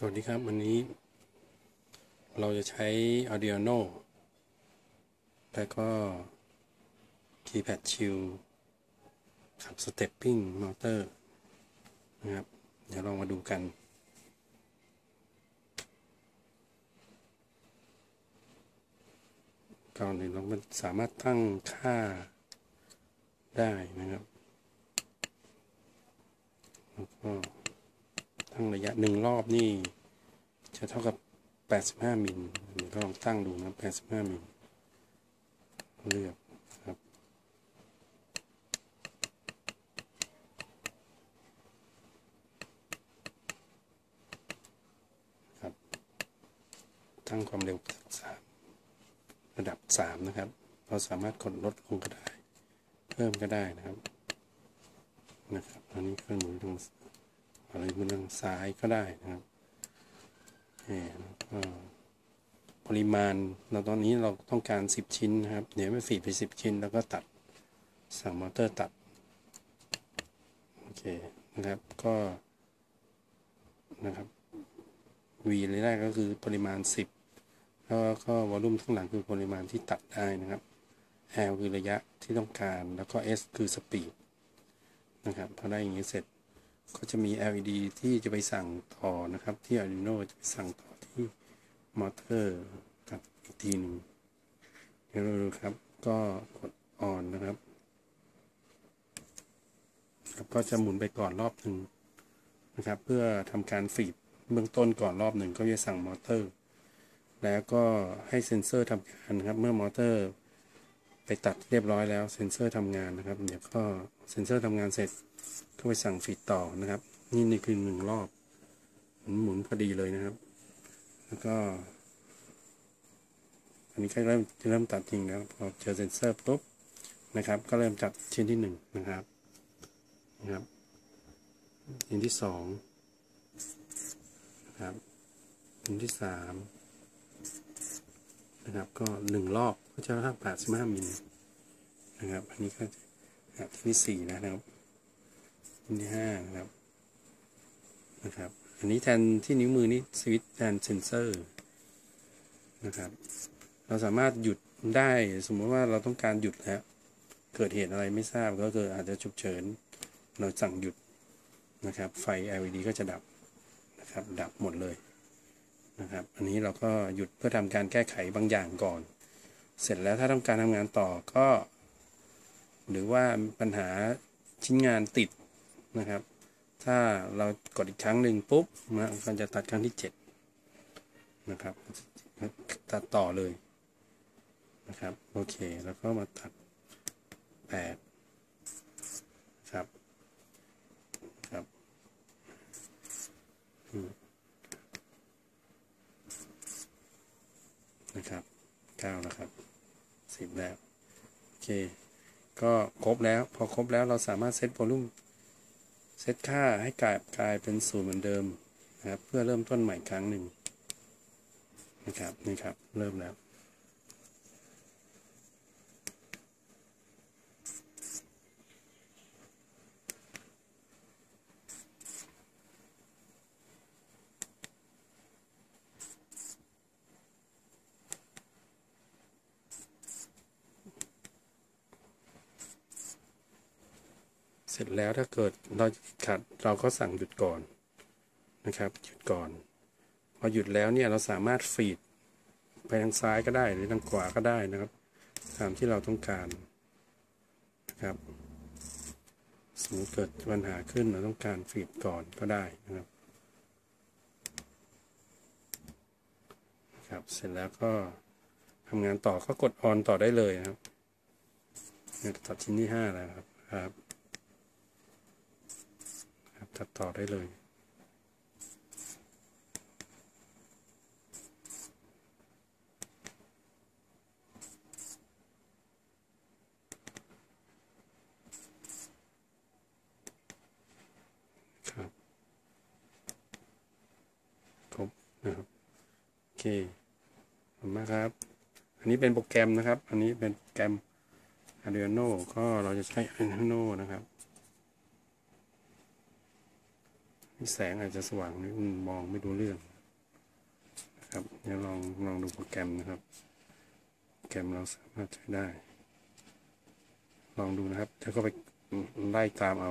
สวัสดีครับ วันนี้ เราจะใช้ Arduino แล้วก็ Keypad Shield ขับ Stepping Motor นะครับ เดี๋ยวลองมาดูกันก่อนอื่นเราสามารถตั้งค่าได้นะครับ แล้วก็ ตั้งระยะหนึ่งรอบนี่จะเท่ากับ 85มิลเดี๋ยวก็ลองตั้งดูนะ85มิลเลือกครับ ครับ ตั้งความเร็วระดับ 3 นะครับ เราสามารถกดลดลงก็ได้ เพิ่มก็ได้นะครับ นะครับ อันนี้เครื่องมือตรง อะไรมือทางซ้ายก็ได้นะครับแล้วก็ปริมาณเราตอนนี้เราต้องการ 10 ชิ้นนะครับ เดี๋ยวไม่ฟีดไป 10 ชิ้น แล้วก็ตัดสั่งมอเตอร์ตัด โอเคนะครับก็นะครับ V แรกก็คือปริมาณ 10 แล้วก็วอลลุ่มข้างหลังคือปริมาณที่ตัดได้นะครับ L คือระยะที่ต้องการแล้วก็ S คือสปีดนะครับพอได้อย่างนี้เสร็จ ก็จะมี LED ที่จะไปสั่งต่อนะครับ ที่ Arduino จะไปสั่งต่อที่มอเตอร์กับอีกทีหนึ่งเดี๋ยวเราดูครับ ก็กด on นนะครับครับ ก็จะหมุนไปก่อนรอบหนึ่งนะครับ เพื่อทำการฟีดเบื้องต้นก่อนรอบหนึ่งก็จะสั่งมอเตอร์ แล้วก็ให้เซ็นเซอร์ทำงานครับ เมื่อมอเตอร์ ไปตัดเรียบร้อยแล้วเซ็นเซอร์ทำงานนะครับ เดี๋ยวก็เซ็นเซอร์ทำงานเสร็จ ก็ไปสั่งฟีดต่อนะครับ นี่นี่คือหนึ่งรอบหมุนพอดีเลยนะครับ แล้วก็ อันนี้ก็เริ่มจะเริ่มตัดจริงแล้วพอเจอเซนเซอร์ปุ๊บนะครับ ก็เริ่มจัดชิ้นที่หนึ่งนะครับนะครับชิ้นที่สองนะครับชิ้นที่สามนะครับ ก็หนึ่งรอบก็จะห้าแปดสิบห้ามิลนะครับ อันนี้ก็ที่สี่นะครับ อันที่ห้านะครับนะครับ อันนี้แทนที่นิ้วมือนี่สวิตช์แทนเซนเซอร์นะครับ เราสามารถหยุดได้สมมติว่าเราต้องการหยุดแล้วเกิดเหตุอะไรไม่ทราบก็เกิดอาจจะฉุกเฉิน เราสั่งหยุดนะครับ ไฟ LED ก็จะดับนะครับ ดับหมดเลยนะครับ อันนี้เราก็หยุดเพื่อทำการแก้ไขบางอย่างก่อน เสร็จแล้วถ้าต้องการทำงานต่อก็ หรือว่าปัญหาชิ้นงานติด นะครับ ถ้าเรากดอีกครั้งหนึ่งปุ๊บนะมันจะตัดครั้งที่เจ็ดนะครับ ตัดต่อเลยนะครับ โอเค แล้วก็มาตัดแปดครับ ครับนะครับเก้าแล้วครับสิบแล้ว โอเค ก็ครบแล้ว พอครบแล้วเราสามารถเซตโวลูม เซตค่าให้กลายกลายเป็นศูนย์เหมือนเดิมนะครับ เพื่อเริ่มต้นใหม่ครั้งหนึ่งนะครับนี่ครับ เริ่มแล้ว เสร็จแล้วถ้าเกิดเราขัดเราก็สั่งหยุดก่อนนะครับหยุดก่อน พอหยุดแล้วเนี่ยเราสามารถฟีดไปทางซ้ายก็ได้หรือทางขวาก็ได้นะครับ ตามที่เราต้องการนะครับ สมมติเกิดปัญหาขึ้นเราต้องการฟีดก่อนก็ได้นะครับครับเสร็จแล้วก็ทำงานต่อก็กดออนต่อได้เลยนะครับตัดชิ้นที่ห้าแล้วครับครับ ตัดต่อได้เลยครับครบนะครับโอเคขอบคุณมากครับ อันนี้เป็นโปรแกรมนะครับ อันนี้เป็นโปรแกรม Arduino ก็เราจะใช้ Arduino นะครับ แสงอาจจะสว่างนิดนึงมองไม่ดูเรื่องนะครับเดี๋ยวลองลองดูโปรแกรมนะครับโปรแกรมเราสามารถใช้ได้ ลองดูนะครับแล้วก็ไปไล่ตามเอา